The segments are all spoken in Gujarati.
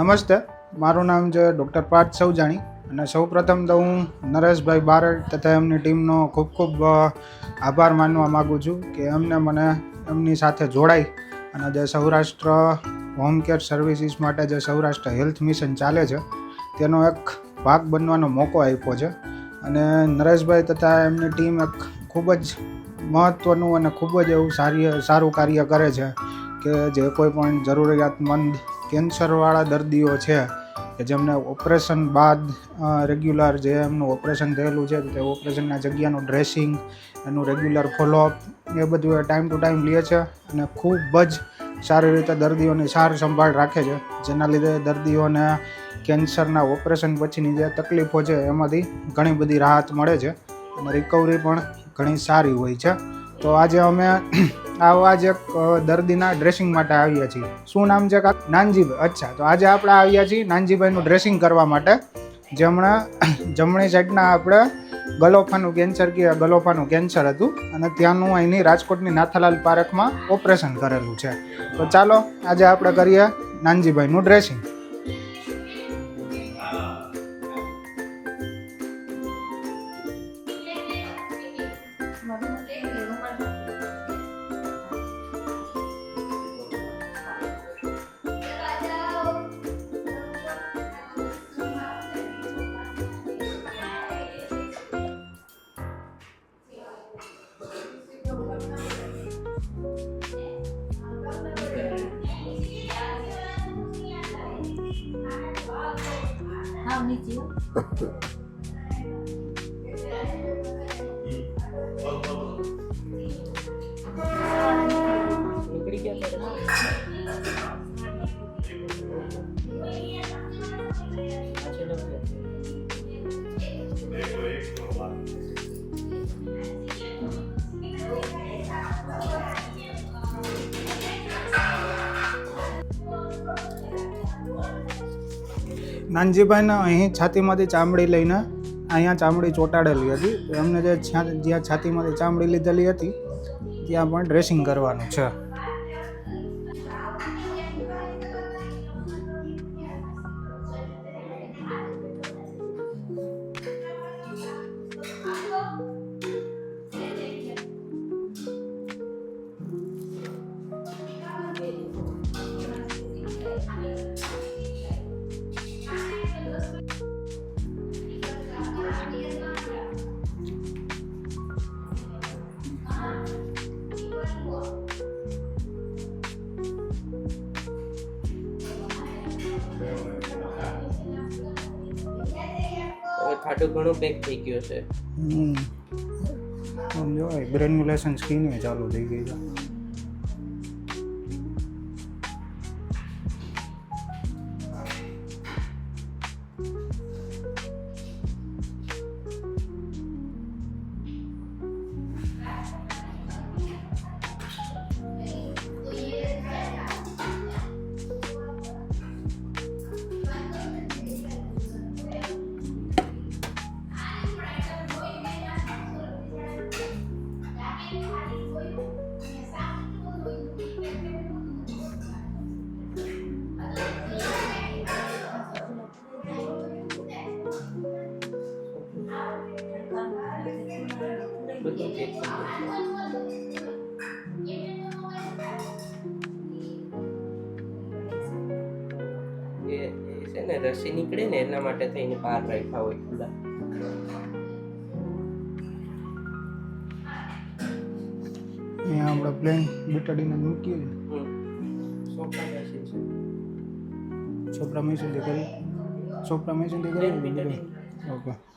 નમસ્તે. મારું નામ છે ડૉક્ટર પાર્થ સૌજાણી અને સૌપ્રથમ તો હું નરેશભાઈ બારડ તથા એમની ટીમનો ખૂબ ખૂબ આભાર માનવા માગું છું કે એમને મને એમની સાથે જોડાઈ અને જે સૌરાષ્ટ્ર હોમ કેર સર્વિસીસ માટે જે સૌરાષ્ટ્ર હેલ્થ મિશન ચાલે છે, તેનો એક ભાગ બનવાનો મોકો આપ્યો છે. અને નરેશભાઈ તથા એમની ટીમ એક ખૂબ જ મહત્ત્વનું અને ખૂબ જ એવું સારી, સારું કાર્ય કરે છે કે જે કોઈ પણ જરૂરિયાતમંદ કેન્સરવાળા દર્દીઓ છે કે જેમને ઓપરેશન બાદ રેગ્યુલર જે એમનું ઓપરેશન થયેલું છે, તે ઓપરેશનના જગ્યાનું ડ્રેસિંગ એનું રેગ્યુલર ફોલોઅપ એ બધું ટાઈમ ટુ ટાઈમ લે છે અને ખૂબ જ સારી રીતે દર્દીઓની સાર સંભાળ રાખે છે. જેના લીધે દર્દીઓને કેન્સરના ઓપરેશન પછીની જે તકલીફો છે એમાંથી ઘણી બધી રાહત મળે છે અને રિકવરી પણ ઘણી સારી હોય છે. તો આજે અમે આવા જ એક દર્દીના ડ્રેસિંગ માટે આવ્યા છીએ. શું નામ છે કા નાનજીભાઈ. અચ્છા, તો આજે આપણે આવ્યા છીએ નાનજીભાઈનું ડ્રેસિંગ કરવા માટે. જેમણે, જમણી સાઈડના આપણે ગલોફાનું કેન્સર કે ગલોફાનું કેન્સર હતું. અને ત્યાંનું અહીંની રાજકોટની નાથાલાલ પાર્કમાં ઓપરેશન કરેલું છે. તો ચાલો, આજે આપણે કરીએ નાનજીભાઈનું ડ્રેસિંગ હા નીચે હો. નાનજીભાઈને અહીં છાતીમાંથી ચામડી લઈને અહીંયા ચામડી ચોંટાડેલી હતી. એમને જે જ્યાં છાતીમાંથી ચામડી લીધેલી હતી, ત્યાં પણ ડ્રેસિંગ કરવાનું છે. ખાટું ઘણું પેક થઈ ગયું છે. હમ. જોવાય ગ્રેન્યુલેશન સ્કીન ચાલુ થઈ ગઈ છે. છે ને રસી નીકળે ને એના માટે થઈને બહાર રાખ્યા હોય ખુલ્લા. અહીંયા આપણે પ્લેન બેટાડીને મૂકીએ છોકરા મેં સુધી કરી. છોકરા મેં સુધી કરી? ઓકે.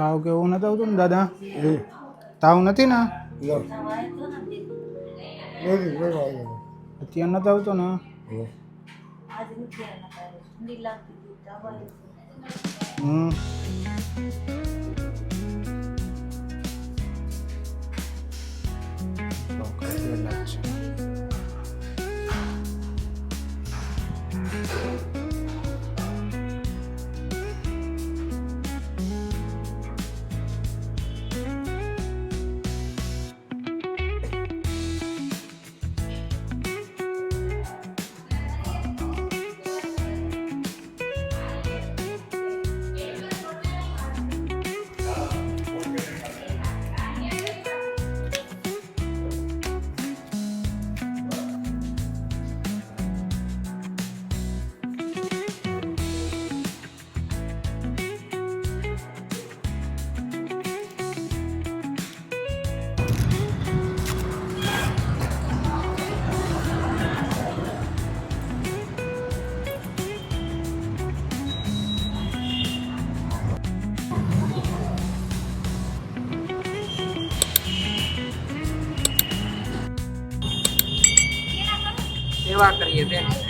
તાવ કેવું નથી આવતું ને દાદા? તાવ નથી ને? અત્યારે નથી આવતો ને? હમ. તો કરેલા સેવા કરીએ બેન.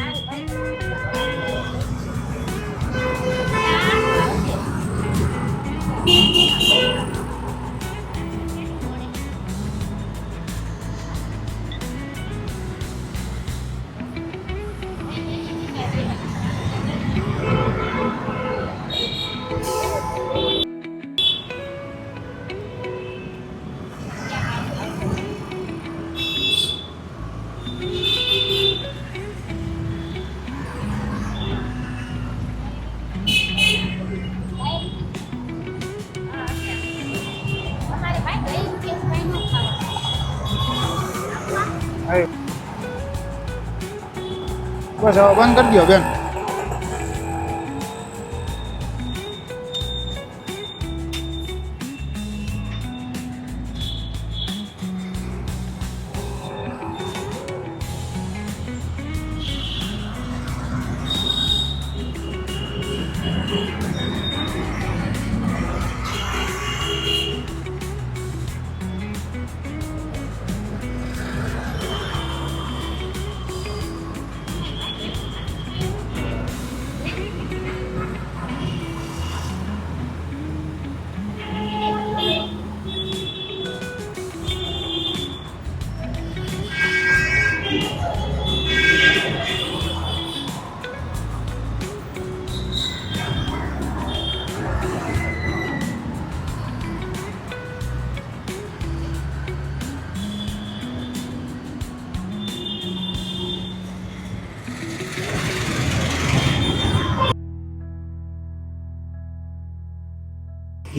બસ હવે બંધ કરી દો બેન.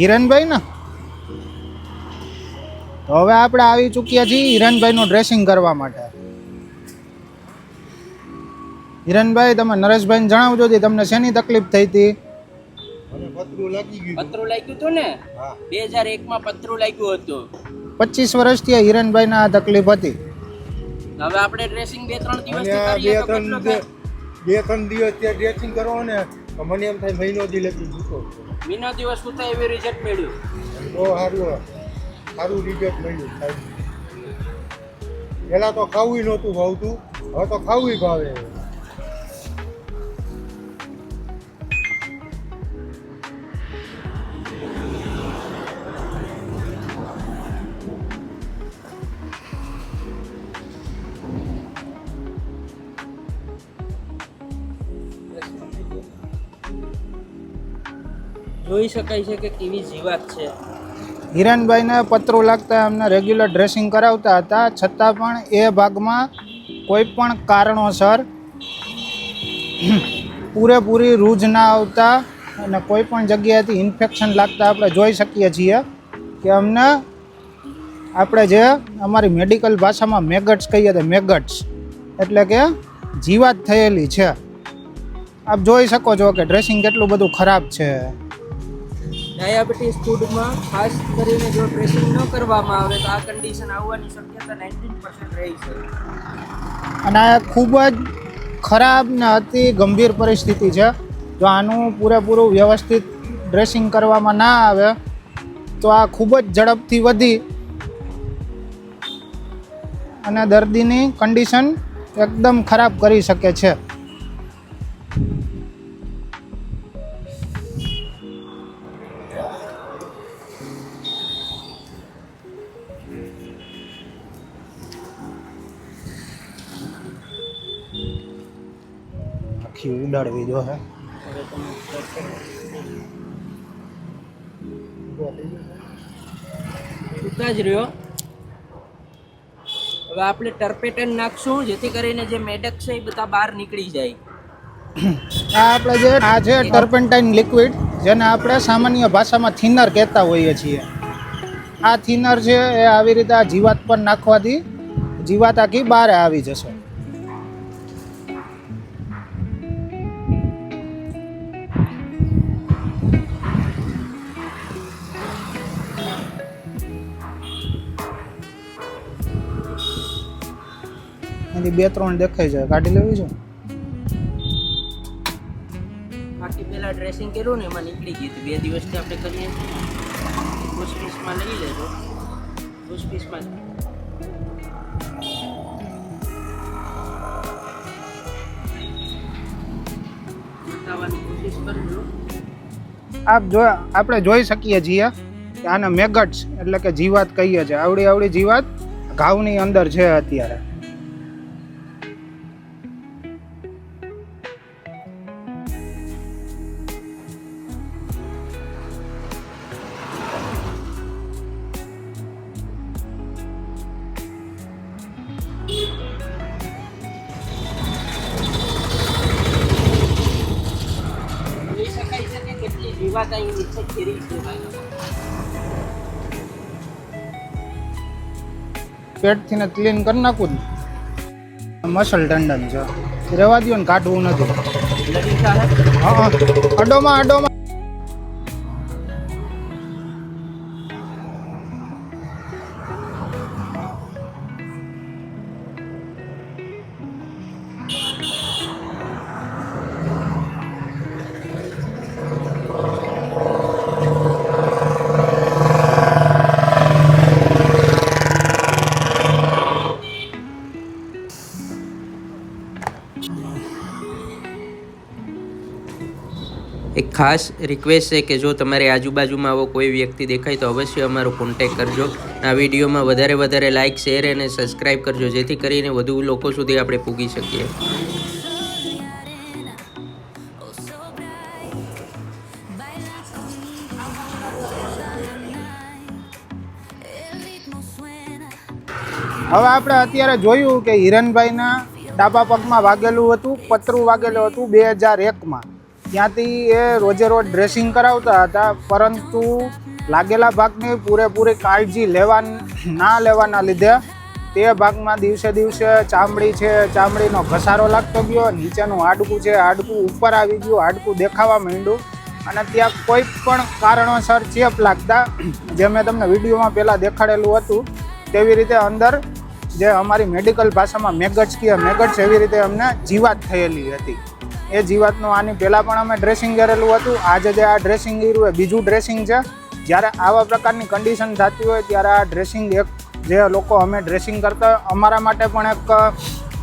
હિરણભાઈ ને તો હવે આપણે આવી ચૂક્યા છીએ હિરણભાઈનું ડ્રેસિંગ કરવા માટે. હિરણભાઈ તમે નરેશભાઈને જણાવજો કે તમને શેની તકલીફ થઈ હતી? પતરું લાગ્યું હતું ને? બે હજાર એક માં પતરું લાગ્યું હતું. પચીસ વર્ષથી આ હિરણભાઈને આ તકલીફ હતી. હવે આપણે ડ્રેસિંગ બે ત્રણ દિવસ બે તો ત્રણ કેટલો દે- થાય બે ત્રણ દિવસ ત્યાં ડ્રેસિંગ કરો ને તો મને એમ થાય મહિનો દી લગી જૂતો મહિનો દિવસ સુતા એવી રિઝલ્ટ મળ્યું? બહુ સારું સારું રિઝલ્ટ મળ્યું સાહેબ પહેલાં તો ખાવું નહોતું ભાવતું હવે તો ખાવું ભાવે. જોઈ શકાય છે કે કેવી જીવાત છે? હિરણભાઈને પત્રો લાગતા એમને રેગ્યુલર ડ્રેસિંગ કરાવતા હતા, છતાં પણ એ ભાગમાં કોઈ પણ કારણોસર પૂરેપૂરી રૂજ ના આવતા અને કોઈ પણ જગ્યાએથી ઇન્ફેક્શન લાગતા આપણે જોઈ શકીએ છીએ કે અમને આપણે જે અમારી મેડિકલ ભાષામાં મેગટ્સ કહીએ તો મેગટ્સ એટલે કે જીવાત થયેલી છે. આપ જોઈ શકો છો કે ડ્રેસિંગ કેટલું બધું ખરાબ છે. ડાયાબિટીસ ફૂડમાં ખાસ કરીને જો ડ્રેસિંગ ન કરવામાં આવે તો આ કન્ડિશન આવવાની શક્યતા નાઇન્ટીન પર્સન્ટ રહી છે. અને ખૂબ જ ખરાબ ને અતિ ગંભીર પરિસ્થિતિ છે. જો આનું પૂરેપૂરું વ્યવસ્થિત ડ્રેસિંગ કરવામાં ના આવે, તો આ ખૂબ જ ઝડપથી વધી અને દર્દીની કન્ડિશન એકદમ ખરાબ કરી શકે છે. ઉડાડવી જો હે. ઉતા જ રહ્યો. હવે આપણે ટર્પેટન નાખશું જેથી કરીને જે મેડક છે એ બધા બહાર નીકળી જાય. આ આપણે જે આ છે ટર્પેન્ટાઇન લિક્વિડ જેને આપણે સામાન્ય ભાષામાં થિનર કહેતા હોઈએ છીએ. આ થિનર છે એ આવી રીતે આ જીવાત પર નાખવાથી જીવાત આખી બહાર આવી જશે. એની બે ત્રણ દેખાય છે. કાઢી લેવી છે? બાકી પહેલાં ડ્રેસિંગ કર્યું ને એમાં નીકળી ગઈ હતી. બે દિવસથી આપણે કરીએ. દસ પીસમાં લઈ લેજો. દસ પીસમાં આપ જો આપણે જોઈ શકીએ છીએ કે આને મેગટ્સ એટલે કે જીવાત કહીએ છીએ. આવડી આવડી જીવાત ઘાવની અંદર છે અત્યારે. કે કેટલી જીવાત અહીં નીચે ઘેરી છે પેટથી ને ક્લીન કરી નાખું ને મસલ ટંડન છે. રહેવા દો ને કાઢવું નથી. હા. અડોમાં અડોમાં. ખાસ રિક્વેસ્ટ છે કે જો તમારી આજુબાજુમાં આવો કોઈ વ્યક્તિ દેખાય તો અવશ્ય અમારો કોન્ટેક કરજો. આ વિડીયોમાં વધારે વધારે લાઇક શેર અને સબસ્ક્રાઇબ કરજો, જેથી કરીને વધુ લોકો સુધી આપણે પૂગી શકીએ. હવે આપણે અત્યારે જોયું કે હિરણભાઈના ડાબા પગમાં વાગેલું હતું, પતરું વાગેલું હતું બે હજાર એકમાં. ત્યાંથી એ રોજે રોજ ડ્રેસિંગ કરાવતા હતા, પરંતુ લાગેલા ભાગની પૂરેપૂરી કાળજી લેવા ના લેવાના લીધે તે ભાગમાં દિવસે દિવસે ચામડી છે, ચામડીનો ઘસારો લાગતો ગયો, નીચેનું હાડકું છે, હાડકું ઉપર આવી ગયું, હાડકું દેખાવા માંડ્યું. અને ત્યાં કોઈ પણ કારણોસર ચેપ લાગતા, જે મેં તમને વિડીયોમાં પહેલાં દેખાડેલું હતું, તેવી રીતે અંદર જે અમારી મેડિકલ ભાષામાં મેગટ્સ કહે મેગટ્સ એવી રીતે અમને જીવાત થયેલી હતી. એ જીવાતનું આની પહેલાં પણ અમે ડ્રેસિંગ કરેલું હતું. આજે જે આ ડ્રેસિંગ કર્યું એ બીજું ડ્રેસિંગ છે. જ્યારે આવા પ્રકારની કન્ડિશન થતી હોય ત્યારે આ ડ્રેસિંગ એક જે લોકો અમે ડ્રેસિંગ કરતા અમારા માટે પણ એક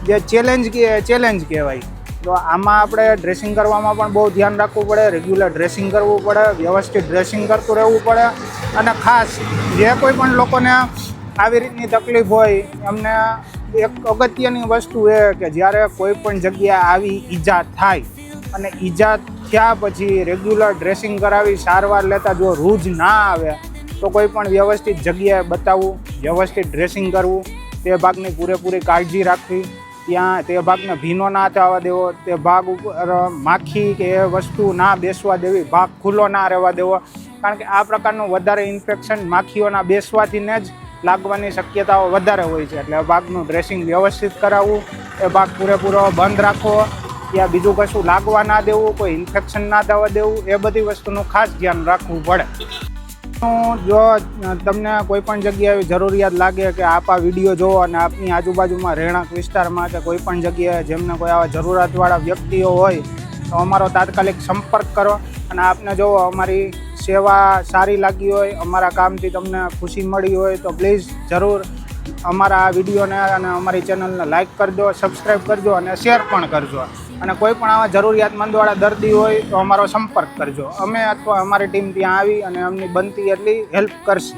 જે ચેલેન્જ કે ચેલેન્જ કહેવાય. તો આમાં આપણે ડ્રેસિંગ કરવામાં પણ બહુ ધ્યાન રાખવું પડે રેગ્યુલર ડ્રેસિંગ કરવું પડે, વ્યવસ્થિત ડ્રેસિંગ કરતું રહેવું પડે. અને ખાસ જે કોઈ પણ લોકોને આવી રીતની તકલીફ હોય, એમને એક અગત્યની વસ્તુ એ કે જ્યારે કોઈ પણ જગ્યાએ આવી ઈજા થાય અને ઈજા થયા પછી રેગ્યુલર ડ્રેસિંગ કરાવી, સારવાર લેતા જો રૂજ ના આવે, તો કોઈ પણ વ્યવસ્થિત જગ્યાએ બતાવવું, વ્યવસ્થિત ડ્રેસિંગ કરવું, તે ભાગની પૂરેપૂરી કાળજી રાખવી, ત્યાં તે ભાગને ભીનો ના થવા દેવો, તે ભાગ ઉપર માખી કે એ વસ્તુ ના બેસવા દેવી, ભાગ ખુલ્લો ના રહેવા દેવો. કારણ કે આ પ્રકારનું વધારે ઇન્ફેક્શન માખીઓના બેસવાથીને જ લાગવાની શક્યતાઓ વધારે હોય છે. એટલે ભાગનું ડ્રેસિંગ વ્યવસ્થિત કરાવવું, એ વાઘ પૂરેપૂરો બંધ રાખવો યા બીજું કશું લાગવા ના દેવું, કોઈ ઇન્ફેક્શન ના થવા દેવું, એ બધી વસ્તુનું ખાસ ધ્યાન રાખવું પડે. જો તમને કોઈ પણ જગ્યાએ જરૂરિયાત લાગે કે આપ આ વીડિયો જોવો અને આપની આજુબાજુમાં રહેણાંક વિસ્તારમાં કે કોઈ પણ જગ્યાએ જેમને કોઈ આવા જરૂરિયાતવાળા વ્યક્તિઓ હોય, તો અમારો તાત્કાલિક સંપર્ક કરો અને આપને જો અમારી સેવા સારી લાગી હોય, અમારા કામથી તમને ખુશી મળી હોય તો પ્લીઝ જરૂર અમારા આ વિડીયોને અને અમારી ચેનલને લાઈક કરજો સબસ્ક્રાઈબ કરજો અને શેર પણ કરજો અને કોઈ પણ આવા જરૂરિયાતમંદવાળા દર્દી હોય તો અમારો સંપર્ક કરજો અમે અથવા અમારી ટીમ ત્યાં આવી અને અમની બનતી એટલી હેલ્પ કરશે.